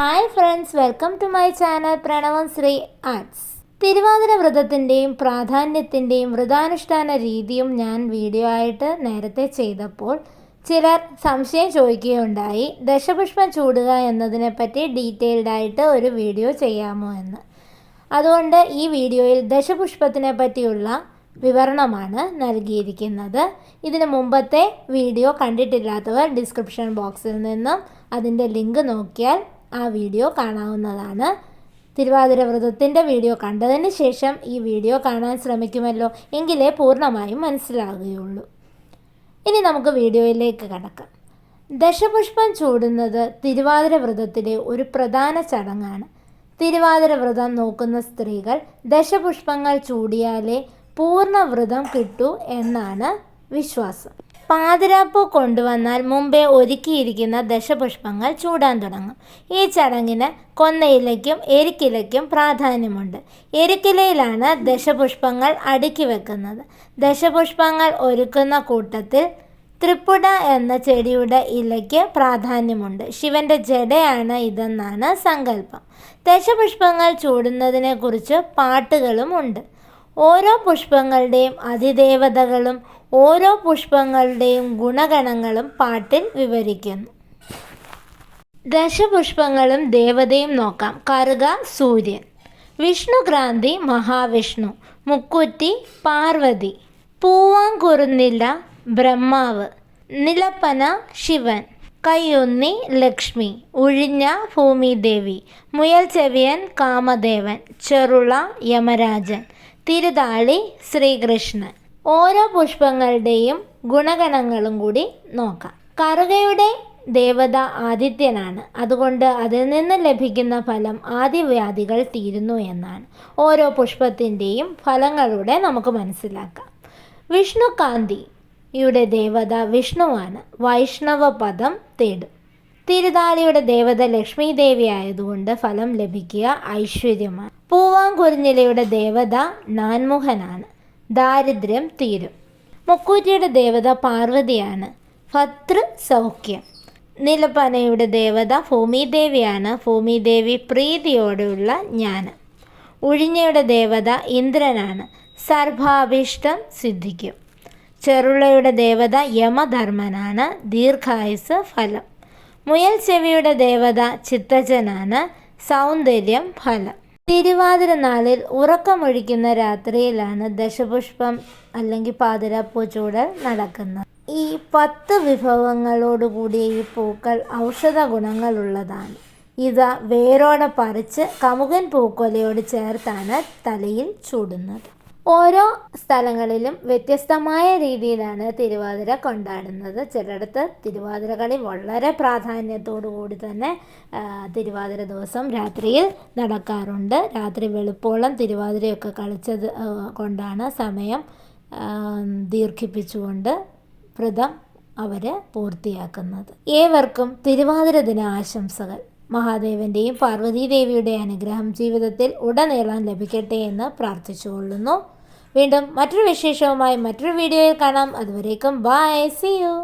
Hi friends welcome to my channel Pranavam Sree arts Thiruvathira വ്രതത്തിന്റെയും പ്രാധാന്യത്തിന്റെയും വ്രതാനുഷ്ഠാന രീതിയും ഞാൻ വീഡിയോ ആയിട്ട് നേരത്തെ ചെയ്തപ്പോൾ ചിലർ സംശയം ചോദിക്കുകയുണ്ടായി. ദശപുഷ്പം ചൂടുക എന്നതിനെപ്പറ്റി ഡീറ്റെയിൽഡ് ആയിട്ട് ഒരു വീഡിയോ ചെയ്യാമോ എന്ന്. അതുകൊണ്ട് ഈ വീഡിയോയിൽ ദശപുഷ്പത്തിനെ പറ്റിയുള്ള വിവരണമാണ് നൽകിയിരിക്കുന്നത്. ഇതിന് മുമ്പത്തെ വീഡിയോ കണ്ടിട്ടില്ലാത്തവർ ഡിസ്ക്രിപ്ഷൻ ബോക്സിൽ നിന്നും അതിന്റെ ലിങ്ക് നോക്കിയാൽ ആ വീഡിയോ കാണാവുന്നതാണ്. തിരുവാതിര വ്രതത്തിന്റെ വീഡിയോ കണ്ടതിന് ശേഷം ഈ വീഡിയോ കാണാൻ ശ്രമിക്കുമല്ലോ എങ്കിലേ പൂർണമായും മനസ്സിലാകുകയുള്ളൂ ഇനി നമുക്ക് വീഡിയോയിലേക്ക് കടക്കാം. ദശപുഷ്പം ചൂടുന്നത് തിരുവാതിര വ്രതത്തിലെ ഒരു പ്രധാന ചടങ്ങാണ്. തിരുവാതിര വ്രതം നോക്കുന്ന സ്ത്രീകൾ ദശപുഷ്പങ്ങൾ ചൂടിയാലേ പൂർണ വ്രതം കിട്ടൂ എന്നാണ് വിശ്വാസം. പാതിരാപ്പൂ കൊണ്ടുവന്നാൽ മുമ്പേ ഒരുക്കിയിരിക്കുന്ന ദശപുഷ്പങ്ങൾ ചൂടാൻ തുടങ്ങും. ഈ ചടങ്ങിന് കൊന്നയിലയ്ക്കും എരിക്കിലയ്ക്കും പ്രാധാന്യമുണ്ട്. എരിക്കിലയിലാണ് ദശപുഷ്പങ്ങൾ അടുക്കി വെക്കുന്നത്. ദശപുഷ്പങ്ങൾ ഒരുക്കുന്ന കൂട്ടത്തിൽ ത്രിപുട എന്ന ചെടിയുടെ ഇലയ്ക്ക് പ്രാധാന്യമുണ്ട്. ശിവന്റെ ജടയാണ് ഇതെന്നാണ് സങ്കല്പം. ദശപുഷ്പങ്ങൾ ചൂടുന്നതിനെക്കുറിച്ച് പാട്ടുകളും ഉണ്ട്. ഓരോ പുഷ്പങ്ങളുടെയും അതിദേവതകളും ഓരോ പുഷ്പങ്ങളുടെയും ഗുണഗണങ്ങളും പാട്ടിൽ വിവരിക്കുന്നു. ദശപുഷ്പങ്ങളും ദേവതയും നോക്കാം. കറുക സൂര്യൻ. വിഷ്ണുക്രാന്തി മഹാവിഷ്ണു. മുക്കുറ്റി പാർവതി. പൂവാങ്കുറുന്നില്ല ബ്രഹ്മാവ്. നിലപ്പന ശിവൻ. കയ്യൊന്നി ലക്ഷ്മി. ഉഴിഞ്ഞ ഭൂമിദേവി. മുയൽ ചെവിയൻ കാമദേവൻ. ചെറുള യമരാജൻ. തിരുതാളി ശ്രീകൃഷ്ണൻ. ഓരോ പുഷ്പങ്ങളുടെയും ഗുണഗണങ്ങളും കൂടി നോക്കാം. കറുകയുടെ ദേവത ആദിത്യനാണ്. അതുകൊണ്ട് അതിൽ നിന്ന് ലഭിക്കുന്ന ഫലം ആദിവ്യാധികൾ തീരുന്നു എന്നാണ്. ഓരോ പുഷ്പത്തിന്റെയും ഫലങ്ങളുടെ നമുക്ക് മനസ്സിലാക്കാം. വിഷ്ണുകാന്തിയുടെ ദേവത വിഷ്ണുവാണ്. വൈഷ്ണവ പദം തേടും. തിരുതാളിയുടെ ദേവത ലക്ഷ്മി ദേവി ആയതുകൊണ്ട് ഫലം ലഭിക്കുക ഐശ്വര്യമാണ്. പൂവാങ്കുരുന്നിലയുടെ ദേവത നാൻമുഖനാണ്. ദാരിദ്ര്യം തീരും. മുക്കൂറ്റിയുടെ ദേവത പാർവതിയാണ്. ഭതൃ സൗഖ്യം. നിലപ്പനയുടെ ദേവത ഭൂമിദേവിയാണ്. ഭൂമിദേവി പ്രീതിയോടെയുള്ള ജ്ഞാനം. ഉഴിഞ്ഞയുടെ ദേവത ഇന്ദ്രനാണ്. സർഭാഭീഷ്ടം സിദ്ധിക്കും. ചെറുളയുടെ ദേവത യമധർമ്മനാണ്. ദീർഘായുസ് ഫലം. മുയൽ ചെവിയുടെ ദേവത ചിത്തജനാണ് സൗന്ദര്യം ഫലം. തിരുവാതിര നാളിൽ ഉറക്കമൊഴിക്കുന്ന രാത്രിയിലാണ് ദശപുഷ്പം അല്ലെങ്കിൽ പാതിരാപ്പൂ ചൂടൽ നടക്കുന്നത്. ഈ പത്ത് വിഭവങ്ങളോടുകൂടിയ ഈ പൂക്കൾ ഔഷധ ഗുണങ്ങളുള്ളതാണ്. ഇവ വേരോടെ പറിച്ച് കമുകൻ പൂക്കൊലയോട് ചേർത്താണ് തലയിൽ ചൂടുന്നത്. ഓരോ സ്ഥലങ്ങളിലും വ്യത്യസ്തമായ രീതിയിലാണ് തിരുവാതിര കൊണ്ടാടുന്നത്. ചിലയിടത്ത് തിരുവാതിര കളി വളരെ പ്രാധാന്യത്തോടു കൂടി തന്നെ തിരുവാതിര ദിവസം രാത്രിയിൽ നടക്കാറുണ്ട്. രാത്രി വെളുപ്പോളം തിരുവാതിരയൊക്കെ കളിച്ചത് കൊണ്ടാണ് സമയം ദീർഘിപ്പിച്ചുകൊണ്ട് വ്രതം അവർ പൂർത്തിയാക്കുന്നത്. ഏവർക്കും തിരുവാതിര ദിന ആശംസകൾ. മഹാദേവന്റെയും പാർവതീദേവിയുടെ അനുഗ്രഹം ജീവിതത്തിൽ ഉടനീളം ലഭിക്കട്ടെ എന്ന് പ്രാർത്ഥിച്ചുകൊള്ളുന്നു. വീണ്ടും മറ്റൊരു വിശേഷവുമായി മറ്റൊരു വീഡിയോയിൽ കാണാം. അതുവരേക്കും ബൈ സി യു